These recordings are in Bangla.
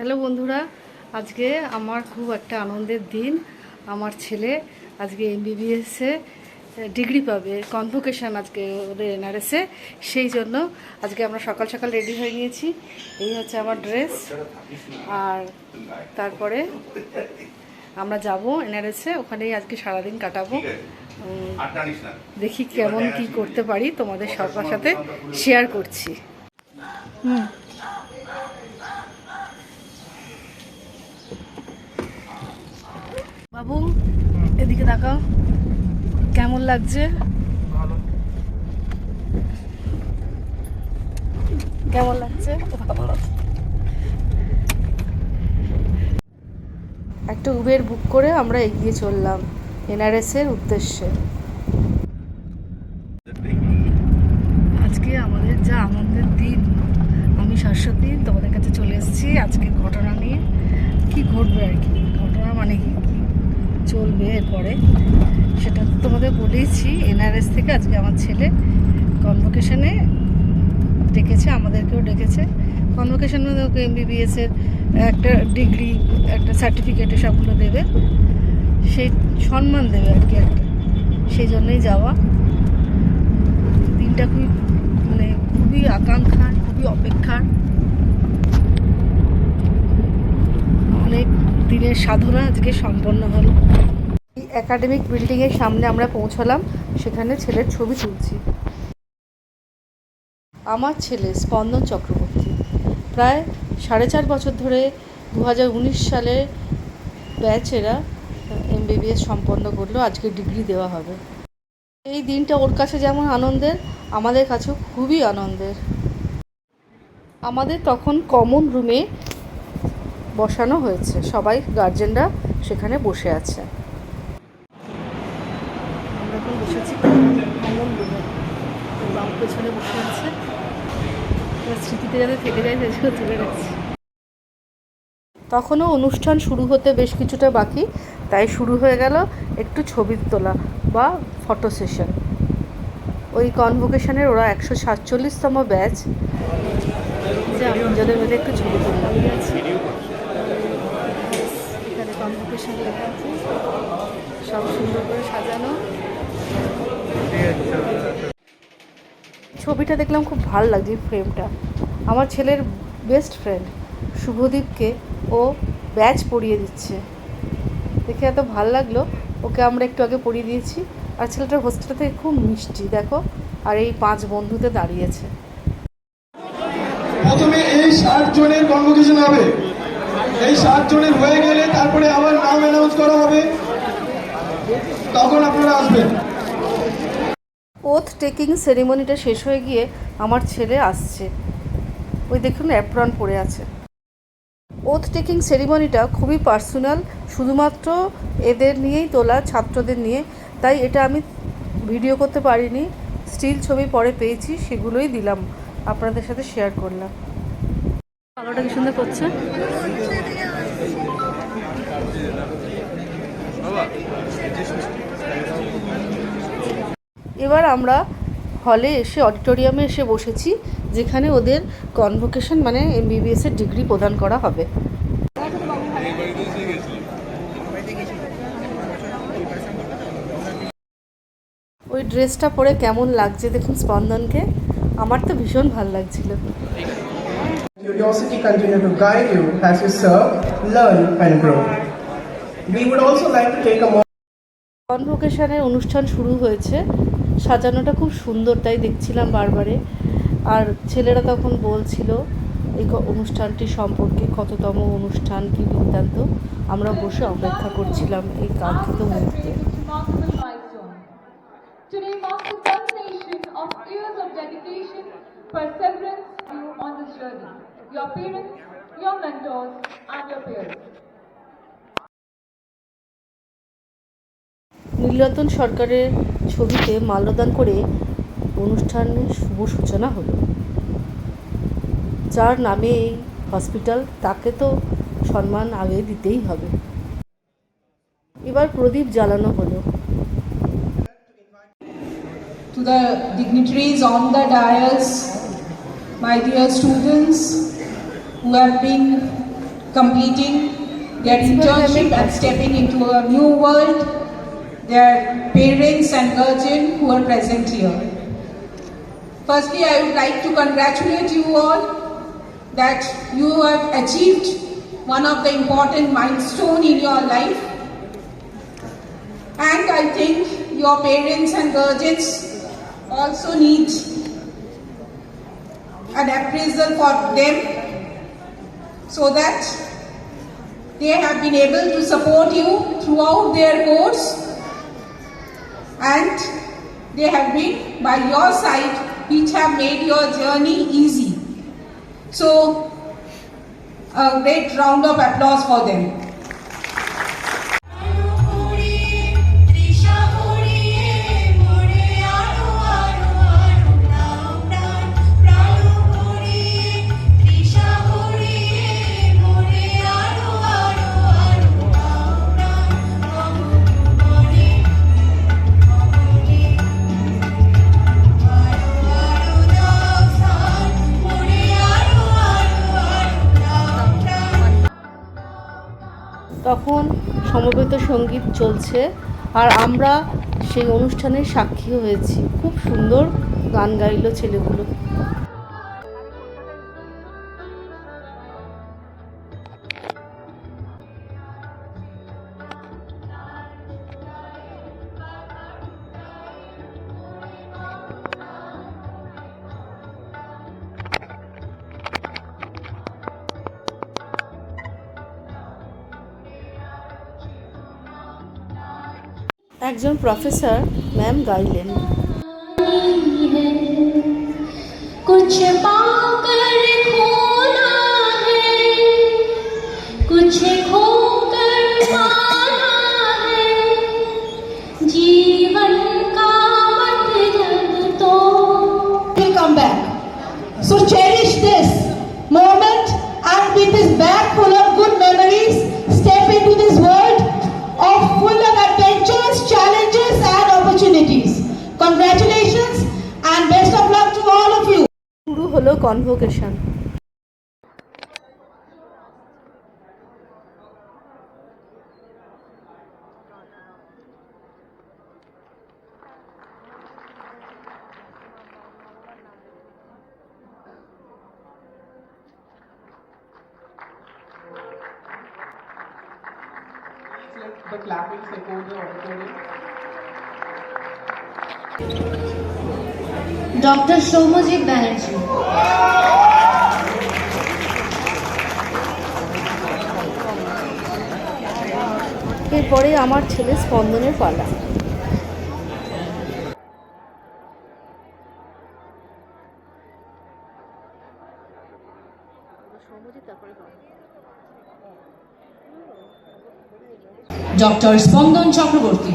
হ্যালো বন্ধুরা আজকে আমার খুব একটা আনন্দের দিন। আমার ছেলে আজকে এমবিবিএসে ডিগ্রি পাবে কনভোকেশন আজকে ওদের এনআরএসে সেই জন্য আজকে আমরা সকাল সকাল রেডি হয়ে নিয়েছি। এই হচ্ছে আমার ড্রেস আর তারপরে আমরা যাব এনআরএসে ওখানেই আজকে সারাদিন কাটাবো। দেখি কেমন কি করতে পারি। তোমাদের সবার সাথে শেয়ার করছি। হুম। বাবু, এদিকে তাকাও। কেমন লাগছে? কেমন লাগছে? একটা উবের বুক করে আমরা এগিয়ে চললাম এনআরএস এর উদ্দেশ্যে আজকে আমাদের যা আনন্দের দিন আমি শাশ্বতী তোমাদের কাছে চলে এসেছি আজকে ঘটনা নিয়ে কি ঘটবে আর কি ঘটনা মানে কি কি এরপরে সেটা তো তোমাদের বলেইছি, এনআরএস থেকে আজকে আমার ছেলে কনভোকেশনে ডেকেছে, আমাদেরকেও ডেকেছে। কনভোকেশন মধ্যে ওকে এমবিবিএস এর একটা ডিগ্রি একটা সার্টিফিকেট সবগুলো দেবে। সেই সম্মান দেবে আর কি একটা। সেই জন্যই যাওয়া। দিনটা খুবই মানে খুবই আকাঙ্ক্ষার খুবই অপেক্ষার। অনেক দিনের সাধনা আজকে সম্পন্ন হলো। একাডেমিক বিল্ডিংয়ের সামনে আমরা পৌঁছলাম। সেখানে ছেলের ছবি তুলছি। আমার ছেলে স্পন্দন চক্রবর্তী। প্রায় সাড়ে চার বছর ধরে দু উনিশ সালে ব্যাচেরা এমবিবিএস সম্পন্ন করল। আজকে ডিগ্রি দেওয়া হবে। এই দিনটা ওর কাছে যেমন আনন্দের, আমাদের কাছেও খুবই আনন্দের। আমাদের তখন কমন রুমে বসানো হয়েছে। সবাই গার্জেনরা সেখানে বসে আছে। এখন বসেছি কমন রুমে বাম পেছনে বসে আছে। স্মৃতিতে যাতে থেকে যায়, সেই জন্য তুলে রাখছি। তখনও অনুষ্ঠান শুরু হতে বেশ কিছুটা বাকি, তাই শুরু হয়ে গেল একটু ছবি তোলা বা ফটো সেশন। ওই কনভোকেশনের ওরা একশো সাতচল্লিশতম ব্যাচ। যে আমাদের মধ্যে একটু ছবি আছে এখানে লেখা আছে। সব সুন্দর করে সাজানো। ছবিটা দেখলাম খুব ভালো লাগছে ফ্রেমটা আমার ছেলের বেস্ট ফ্রেন্ড শুভদীপকে ও ব্যাচ পরিয়ে দিচ্ছে। দেখে এত ভালো লাগল। ওকে আমরা একটু আগে পরিয়ে দিয়েছি। আর ছেলেটার হোস্টেল থেকে খুব মিষ্টি, দেখো। আর এই পাঁচ বন্ধুতে দাঁড়িয়েছে। প্রথমে এই জনের কনভোকেশন হবে। এই জনের হয়ে গেলে তারপরে আবার নাম অ্যানাউন্স করা হবে। তখন আপনারা আসবেন। ওথ টেকিং সেরিমনিটা শেষ হয়ে গিয়ে আমার ছেলে আসছে। ওই দেখুন অ্যাপ্রন পরে আছে। ওথ টেকিং সেরিমনিটা খুবই পার্সোনাল শুধুমাত্র এদের নিয়েই তোলা, ছাত্রদের নিয়ে। তাই এটা আমি ভিডিও করতে পারিনি স্টিল ছবি পরে পেয়েছি, সেগুলোই দিলাম, আপনাদের সাথে শেয়ার করলাম। আলোটা কি সুন্দর করছে? এবার আমরা হলে এসে অডিটোরিয়ামে এসে বসেছি যেখানে ওদের কনভোকেশন মানে এমবিবিএস এর ডিগ্রি প্রদান করা হবে ওই ড্রেসটা পরে কেমন লাগছে দেখুন স্পন্দনকে আমার তো ভীষণ ভালো লাগছিল Curiosity continue to guide you as you serve, learn, and grow. We would also like to take a moment. কনভোকেশনের অনুষ্ঠান শুরু হয়েছে সাজানোটা খুব সুন্দর, তাই দেখছিলাম বারবারে। আর ছেলেরা তখন বলছিল, এই অনুষ্ঠানটি সম্পর্কে কততম অনুষ্ঠান কি বৃত্তান্ত? আমরা বসে অপেক্ষা করছিলাম এই কাঙ্ক্ষিত মুহূর্তে। নীলরতন সরকারের ছবিতে মাল্যদান করে অনুষ্ঠানের শুভ সূচনা হলো যার নামে এই হসপিটাল তাকে তো সম্মান আগে দিতেই হবে এবার প্রদীপ জ্বালানো হলো to the dignitaries on the dais, my dear students who have been completing their internship and stepping into a new world, their parents and guardian who are present here. Firstly, I would like to congratulate you all that you have achieved one of the important milestone in your life. And I think your parents and guardians also need an appraisal for them so that they have been able to support you throughout their course and they have been by your side which have made your journey easy. So, a great round of applause for them. সমবেত সংগীত চলছে আর আমরা সেই অনুষ্ঠানের সাক্ষী হয়েছি। খুব সুন্দর গান গাইল ছেলেগুলো। একজন প্রফেসর ম্যাম গাইলেন कुछ पाकर खोना है कुछ खोकर Convocation The clapping echo the auditorium. Doctor Soumyajit Banerjee. এরপরে আমার ছেলে স্পন্দনের পালা। ডক্টর স্পন্দন চক্রবর্তী।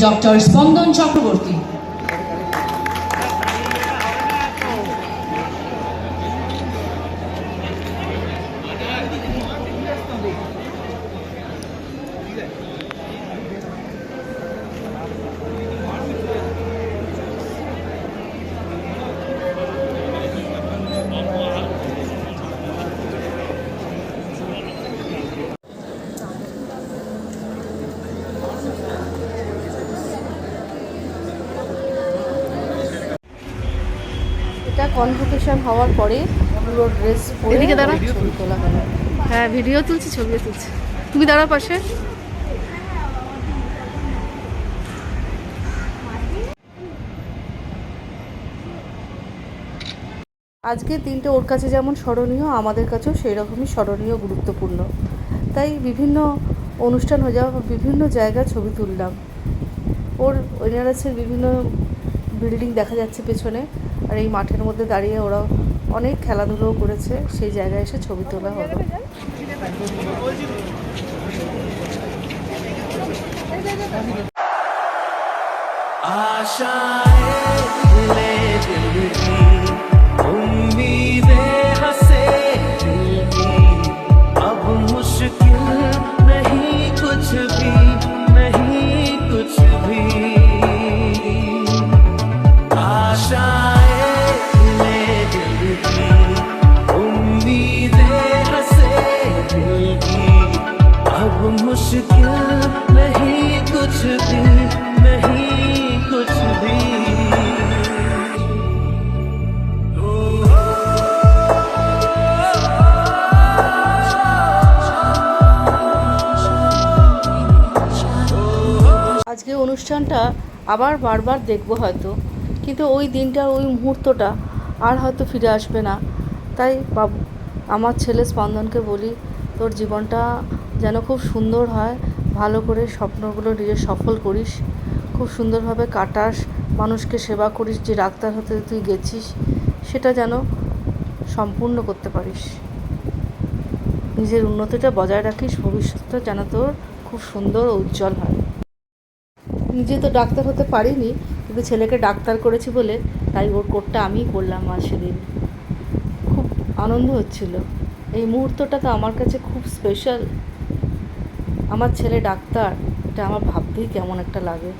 ডক্টর স্পন্দন চক্রবর্তী এটা কনভোকেশন হওয়ার পরে পুরো ড্রেস পরে এদিকে দাঁড়া। ছবি তোলা হলো হ্যাঁ ভিডিও তুলছি ছবিও তুলছি। তুমি দাঁড়াও পাশে। আজকে দিনটা ওর কাছে যেমন স্মরণীয় আমাদের কাছেও সেই রকমই স্মরণীয় গুরুত্বপূর্ণ। তাই বিভিন্ন অনুষ্ঠান হয়ে যাওয়া বিভিন্ন জায়গায় ছবি তুললাম। ওর ওইনারাসের বিভিন্ন বিল্ডিং দেখা যাচ্ছে পেছনে। আর এই মাঠের মধ্যে দাঁড়িয়ে ওরা অনেক খেলাধুলোও করেছে, সেই জায়গায় এসে ছবি তোলা হলো। আশা मुश्किल नहीं कुछ भी नहीं कुछ भी আজকে অনুষ্ঠানটা আবার বারবার দেখবো হয়তো কিন্তু ওই দিনটার ওই মুহূর্তটা আর হয়তো ফিরে আসবে না তাই বাবু আমার ছেলে স্পন্দনকে বলি তোর জীবনটা যেন খুব সুন্দর হয়। ভালো করে স্বপ্নগুলো নিজে সফল করিস। খুব সুন্দরভাবে কাটাস। মানুষকে সেবা করিস যে ডাক্তার হতে তুই গেছিস, সেটা যেন সম্পূর্ণ করতে পারিস। নিজের উন্নতিটা বজায় রাখিস, ভবিষ্যৎটা যেন তোর খুব সুন্দর ও উজ্জ্বল হয়। নিজে তো ডাক্তার হতে পারিনি, কিন্তু ছেলেকে ডাক্তার করেছি বলে তাই ওর কোটটা আমিই করলাম আর সেদিন। খুব আনন্দ হচ্ছিল। এই মুহূর্তটা তো আমার কাছে খুব স্পেশাল আমার ছেলে ডাক্তার এটা আমার ভাবতেই কেমন একটা লাগে।